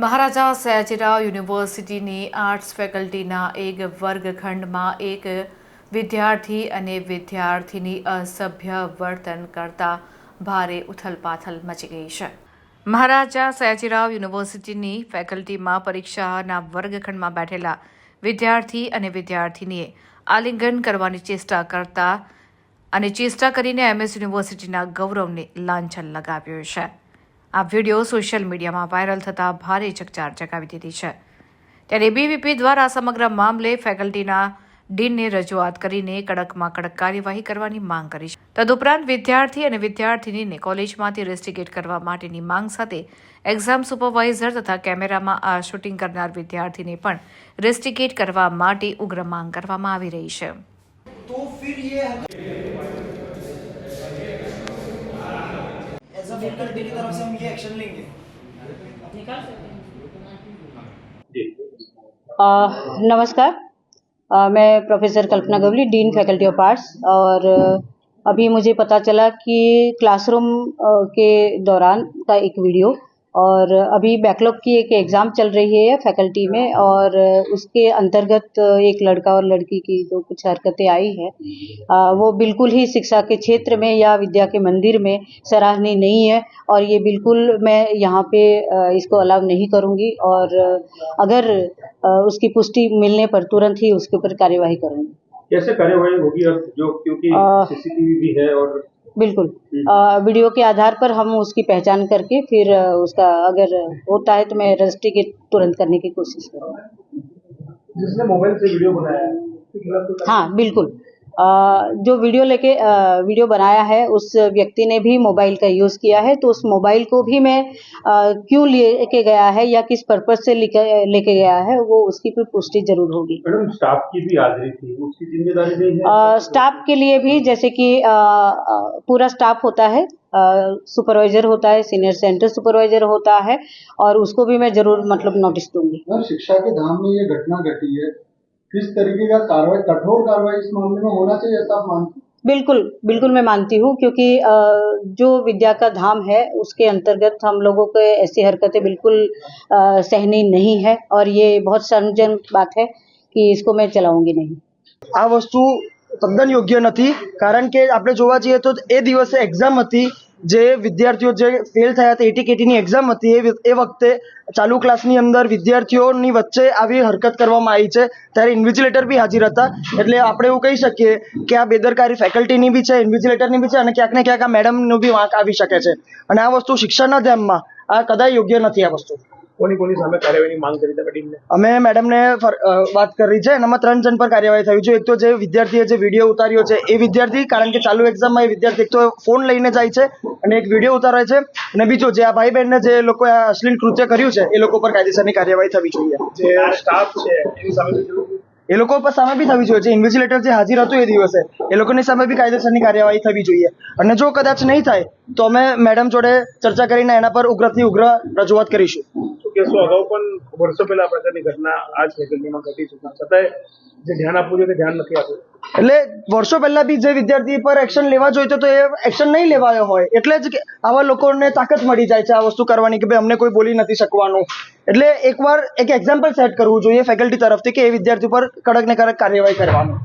મહારાજા સયાજીરાવ યુનિવર્સિટીની આર્ટ્સ ફેકલ્ટીના એક વર્ગખંડમાં એક વિદ્યાર્થી અને વિદ્યાર્થીની અસભ્ય વર્તન કરતા ભારે ઉથલપાથલ મચી ગઈ છે. મહારાજા સયાજીરાવ યુનિવર્સિટીની ફેકલ્ટીમાં પરીક્ષાના વર્ગખંડમાં બેઠેલા વિદ્યાર્થી અને વિદ્યાર્થીનીએ આલિંગન કરવાની ચેષ્ટા કરતા અને ચેષ્ટા કરીને એમએસ યુનિવર્સિટીના ગૌરવને લાંછન લગાવ્યું છે. આ વીડિયો સોશિયલ મીડિયામાં વાયરલ થતાં ભારે ચકચાર જગાવી દીધી છે. ત્યારે બીવીપી દ્વારા સમગ્ર મામલે ફેકલ્ટીના ડીનને રજૂઆત કરીને કડકમાં કડક કાર્યવાહી કરવાની માંગ કરી છે. તદુપરાંત વિદ્યાર્થી અને વિદ્યાર્થીનીને કોલેજમાંથી રેસ્ટિકેટ કરવા માટેની માંગ સાથે એક્ઝામ સુપરવાઇઝર તથા કેમેરામાં આ શૂટિંગ કરનાર વિદ્યાર્થીને પણ રેસ્ટિકેટ કરવા માટે ઉગ્ર માંગ કરવામાં આવી રહી છે. फिर ये एज फैकल्टी की तरफ़ से हम ये एक्शन लेंगे। नमस्कार। मैं professor Kalpana Gavli dean faculty of arts और अभी मुझे पता चला कि क्लासरूम के दौरान का एक वीडियो और अभी बैकलॉग की एक एग्ज़ाम चल रही है फैकल्टी में और उसके अंतर्गत एक लड़का और लड़की की जो कुछ हरकतें आई हैं वो बिल्कुल ही शिक्षा के क्षेत्र में या विद्या के मंदिर में सराहनीय नहीं है और ये बिल्कुल मैं यहाँ पे इसको अलाव नहीं करूँगी और अगर उसकी पुष्टि मिलने पर तुरंत ही उसके ऊपर कार्यवाही करूँगी। कैसे कार्यवाही होगी अब जो क्योंकि सीसीटीवी भी है और बिल्कुल। आ, वीडियो के आधार पर हम उसकी पहचान करके फिर उसका अगर होता है तो मैं रजिस्ट्री के तुरंत करने की कोशिश करूँगा। जिसने मोबाइल से वीडियो बनाया है तो हाँ बिल्कुल। जो वीडियो लेके वीडियो बनाया है उस व्यक्ति ने भी मोबाइल का यूज़ किया है तो उस मोबाइल को भी मैं क्यों लेके गया है या किस पर्पज से लेके लेके गया है वो उसकी भी पुष्टि ज़रूर होगी। मैडम स्टाफ की भी हाजिरी थी उसकी ज़िम्मेदारी नहीं स्टाफ के लिए भी जैसे कि पूरा स्टाफ होता है सुपरवाइजर होता है सीनियर सेंटर सुपरवाइजर होता है और उसको भी मैं ज़रूर मतलब नोटिस दूँगी। शिक्षा के धाम में ये घटना घटी है किस तरीके का कार्रवाई कठोर कार्रवाई इस मामले में होना चाहिए ऐसा आप मानते हैं? बिल्कुल बिल्कुल मैं मानती हूँ क्योंकि अ, जो विद्या का धाम है उसके अंतर्गत हम लोगों को ऐसी हरकतें बिल्कुल अ, सहनीय नहीं है और ये बहुत शर्मजनक बात है कि इसको मैं चलाऊंगी नहीं આ વસ્તુ તદ્દન યોગ્ય નથી કારણ કે આપણે જોવા જઈએ તો એ દિવસે એક્ઝામ હતી જે વિદ્યાર્થીઓ જે ફેલ થયા હતા એટી કેટીની એક્ઝામ હતી, એ વખતે ચાલુ ક્લાસની અંદર વિદ્યાર્થીઓની વચ્ચે આવી હરકત કરવામાં આવી છે. ત્યારે ઇન્વિજિલેટર બી હાજર હતા. એટલે આપણે એવું કહી શકીએ કે આ બેદરકારી ફેકલ્ટીની બી છે ઇન્વિજિલેટરની બી છે અને ક્યાંક ને ક્યાંક આ મેડમનું બી વાંક આવી શકે છે. અને આ વસ્તુ શિક્ષણના ધ્યાનમાં આ કદાચ યોગ્ય નથી આ વસ્તુ. કોની કોની સામે કાર્યવાહીની માંગ કરી તમે ટીમને? અમે મેડમને વાત કરી છે. એનામાં ત્રણ જણ પર કાર્યવાહી થઈ છે. એક તો જે વિદ્યાર્થીએ જે વીડિયો ઉતાર્યો છે એ વિદ્યાર્થી કારણ કે ચાલુ એક્ઝામમાં એ વિદ્યાર્થી એક તો ફોન લઈને જાય છે અને એક વીડિયો ઉતારે છે. અને બીજો જે આ ભાઈ બહેનને જે લોકો આ અશ્લીલ કૃત્ય કર્યું છે એ લોકો પર કાયદેસરની કાર્યવાહી થવી જોઈએ. જે સ્ટાફ છે એની સામે? એ લોકો પર સામે બી થવી જોઈએ. જે ઇન્વિજિલેટર જે હાજર હતું એ દિવસે એ લોકોની સામે બી કાયદેસરની કાર્યવાહી થવી જોઈએ. અને જો કદાચ નહીં થાય તો અમે મેડમ જોડે ચર્ચા કરીને એના પર ઉગ્રથી ઉગ્ર રજૂઆત કરીશું. શું અગાઉ પણ વર્ષો પહેલા આ પ્રકારની ઘટના આ જ ફેકલ્ટીમાં ઘટી છે. છતાંય જે ધ્યાન આપવું જોઈએ તે ધ્યાન નથી આપ્યું એટલે વર્ષો પહેલા બી જે વિદ્યાર્થી પર એક્શન લેવા જોઈતો તો એ એક્શન નહીં લેવાયો હોય. એટલે જ કે આવા લોકોને તાકાત મળી જાય છે આ વસ્તુ કરવાની કે ભાઈ અમને કોઈ બોલી નથી શકવાનું. એટલે એકવાર એક એક્ઝામ્પલ સેટ કરવું જોઈએ ફેકલ્ટી તરફથી કે એ વિદ્યાર્થી પર કડક ને કડક કાર્યવાહી કરવાનું.